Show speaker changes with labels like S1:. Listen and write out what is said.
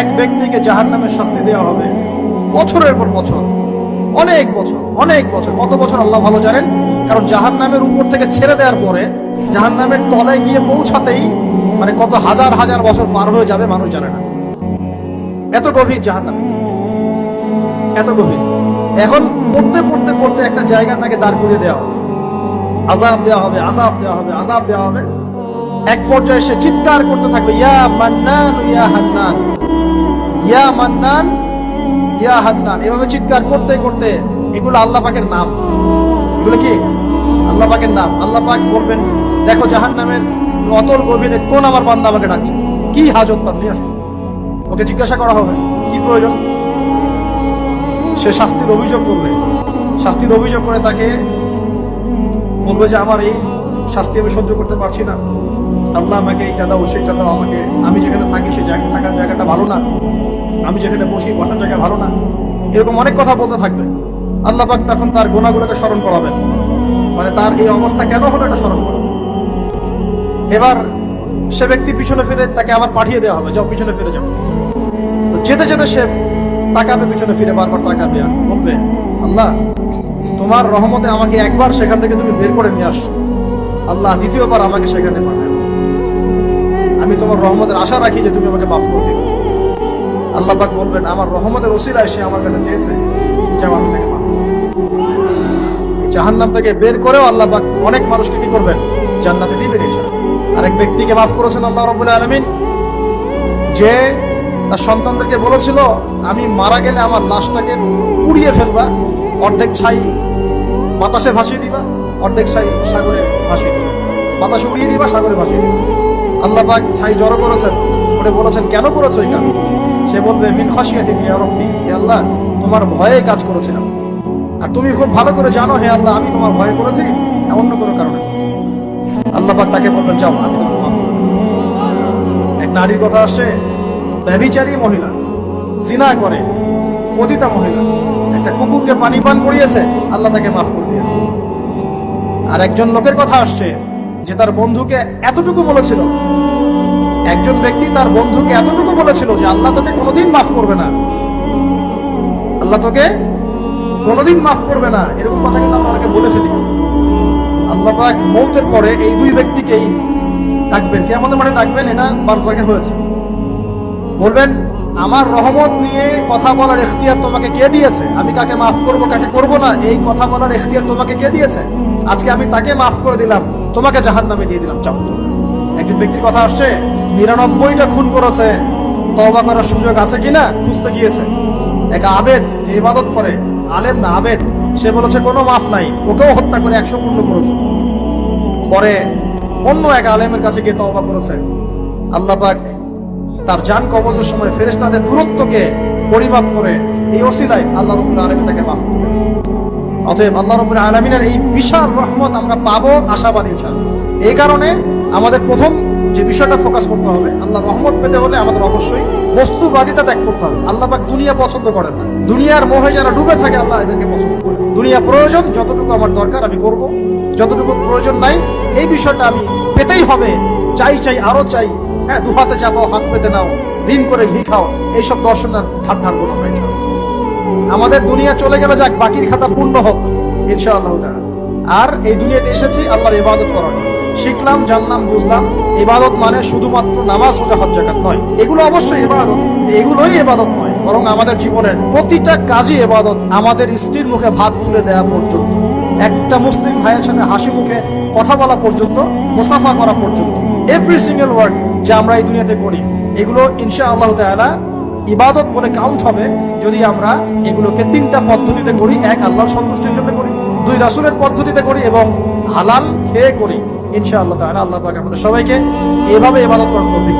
S1: এক ব্যক্তিকে জাহান নামের শাস্তি দেওয়া হবে। বছরের পর বছর, অনেক বছর অনেক বছর, কত বছর আল্লাহ ভালো জানেন? কারণ জাহান নামের উপর থেকে ছেড়ে দেওয়ার পরে জাহান নামের তলায় গিয়ে পৌঁছাতেই মানে কত হাজার হাজার বছর পার হয়ে যাবে মানুষ জানে না। এত গভীর জাহান নাম এত গভীর। এখন পড়তে পড়তে পড়তে একটা জায়গা তাকে দাঁড় করিয়ে দেওয়া হবে। আজাব দেওয়া হবে আজাব দেওয়া হবে আজাব দেওয়া হবে। এক পর্যায়ে সে চিৎকার করতে থাকবে, ইয়া মান্নান, ইয়া হান্নান। ইয়া মান্নান, ইয়া হান্নান। এভাবে চিৎকার করতে করতে এগুলো আল্লাহ পাকের নাম। এগুলো কি? আল্লাহ পাকের নাম। আল্লাহ পাক বলবেন, দেখো জাহান নামের অতল গভীরে কোন আমার বান্দা আমাকে ডাকছে? কি হাজত তার? নিয়ে আসো। ওকে জিজ্ঞাসা করা হবে, কি প্রয়োজন? সে শাস্তির অভিযোগ করবে। শাস্তির অভিযোগ করে তাকে বলবে যে, আমার এই শাস্তি আমি সহ্য করতে পারছি না। আল্লাহ আমাকে এইটা দাও, সেটা দাও আমাকে। আমি যেখানে থাকি সে জায়গা থাকার জায়গাটা ভালো না। আমি যেখানে বসি বসার জায়গা ভালো না। এরকম অনেক কথা বলতে থাকবে। আল্লাহ পাক তখন তার গোনাগুলোকে স্মরণ করাবেন। মানে তার এই অবস্থা কেন হলো এটা স্মরণ করাবেন এবার সে ব্যক্তি পিছনে ফিরে তাকে আবার পাঠিয়ে দেওয়া হবে। যাও, পিছনে ফিরে যাও। তো যেতে যেতে সে তাকাবে পিছনে ফিরে, বারবার তাকাবে আর বলবে, আল্লাহ, তোমার রহমতে আমাকে একবার সেখান থেকে তুমি বের করে নিয়ে আসছো। আল্লাহ দ্বিতীয়বার আমাকে সেখানে পাঠায় আমি তোমার রহমতের আশা রাখি যে তুমি আমাকে মাফ করে দিবে। আল্লাহ পাক বলবেন, আমার রহমতের ওসিলায় সে আমার কাছে চেয়েছে যাও আমি তাকে মাফ জাহান্নাম থেকে বের করেও আল্লাহ পাক অনেক মানুষকে কি করবেন? জান্নাতে দিবেন এটা আরেক ব্যক্তিকে মাফ করেছেন আল্লাহ রবুল আলমিন। যে তার সন্তানদেরকে বলেছিল, আমি মারা গেলে আমার লাশটাকে পুড়িয়ে ফেলবা, অর্ধেক ছাই বাতাসে ভাসিয়ে দিবা, অর্ধেক ছাই সাগরে ভাসিয়ে দিবা। বাতাসে উড়িয়ে দিবা, সাগরে ভাসিয়ে দিবা। আল্লাহ পাক ছাই জড়ো করেছেন। ওরে বলেছেন, কেন করেছ এই কাজ? সে বলবে, মিন খাসিয়াতি ইয়া রব্বি। হে আল্লাহ, তোমার ভয়ে কাজ করেছিলাম। আর তুমি খুব ভালো করে জানো হে আল্লাহ, আমি তোমার ভয়ে করেছি অন্য কোনো কারণে আল্লাহ পাক তাকে বলবেন, যাও, আমি তোমাকে মাফ করে এক নারীর কথা আসছে, ব্যভিচারী মহিলা, জিনা করে, পতিতা মহিলা, একটা কুকুরকে পানি পান করিয়েছে, আল্লাহ তাকে মাফ করে দিয়েছে। আর একজন লোকের কথা আসছে যে তার বন্ধুকে এতটুকু বলেছিল। একজন ব্যক্তি তার বন্ধুকে এতটুকু বলেছিল যে আল্লাহ তোকে কোনোদিন মাফ করবে না। আল্লাহ তোকে কোনোদিন মাফ করবে না। এরকম কথা কিন্তু আমরা অনেকে বলে আল্লাহ পাক মৌতের পরে এই দুই ব্যক্তিকেই ডাকবেন। কে আমাদের মানে ডাকবেন এটা বারজাকে হয়েছে। বলবেন আমার রহমত নিয়ে কথা বলার এখতিয়ার তোমাকে কে দিয়েছে? আমি কাকে মাফ করব, কাকে করব না, এই কথা বলার এখতিয়ার তোমাকে কে দিয়েছে? আজকে আমি তাকে মাফ করে দিলাম, তোমাকে জাহান নামে দিয়ে দিলাম চাপ একজন ব্যক্তির কথা আসছে, নিরানব্বইটা খুন করেছে তবা করার সুযোগ আছে কিনা খুঁজতে গিয়েছে। এক আবেদ যে ইবাদত করে, আলেম না, আবেদ, সে বলেছে, কোনো মাফ নাই, ওকেও হত্যা করে একশো পূর্ণ করেছে। পরে অন্য এক আলেমের কাছে গিয়ে তওবা করেছে। আল্লাহ পাক তার জান কবজের সময় ফেরেশতাদের দূরত্বকে পরিমাপ করে এই ওসিলায় আল্লাহ রব্বুল আলামিন তাকে মাফ করবেন অতএব আল্লাহ রব্বুল আলামিনের এই বিশাল রহমত আমরা পাবো আশাবাদী ইনশাআল্লাহ। এই কারণে আমাদের প্রথম যে বিষয়টা ফোকাস করতে হবে, আল্লাহ রহমত পেতে হলে আমাদের অবশ্যই বস্তুবাদিতা ত্যাগ করতে হবে। আল্লাহ পাক দুনিয়া পছন্দ করেন না। দুনিয়ার মোহে যারা ডুবে থাকে, আল্লাহ এদেরকে পছন্দ করেন দুনিয়া প্রয়োজন, যতটুকু আমার দরকার আমি করব। যতটুকু প্রয়োজন নাই, এই বিষয়টা আমি পেতেই হবে। চাই চাই, আরও চাই। হ্যাঁ দু হাতে চাপাও, হাত পেতে নাও, ঋণ করে ঘি খাও, এইসব দর্শনের ধার ধারবো না আমরা আমাদের দুনিয়া চলে গেলে যাক, বাকির খাতা পূর্ণ হোক, ইনশাআল্লাহ আর এই দুনিয়াতে এসেছি আল্লাহর ইবাদত করার জন্য। শিখলাম, জানলাম, বুঝলাম, ইবাদত মানে শুধুমাত্র নামাজ, রোজা, হজ জাকাত নয়। এগুলো অবশ্যই ইবাদত, এগুলোই ইবাদত নয়, বরং আমাদের জীবনের প্রতিটা কাজই ইবাদত, আমাদের স্ত্রীর মুখে ভাত তুলে দেওয়া পর্যন্ত, একটা মুসলিম ভাইয়ের সাথে হাসি মুখে কথা বলা পর্যন্ত, মুসাফা করা পর্যন্ত। এভরি সিঙ্গেল ওয়ার্ক যা আমরা এই দুনিয়াতে করি এগুলো ইনশা আল্লাহ তালা ইবাদত বলে কাউন্ট হবে যদি আমরা এগুলোকে তিনটা পদ্ধতিতে করি, এক আল্লাহর সন্তুষ্টির জন্য করি, দুই রাসুলের পদ্ধতিতে করি এবং হালাল খেয়ে করি ইনশা আল্লাহ তালা আল্লাহ পাক আমাদের সবাইকে এভাবে ইবাদত করার তৌফিক।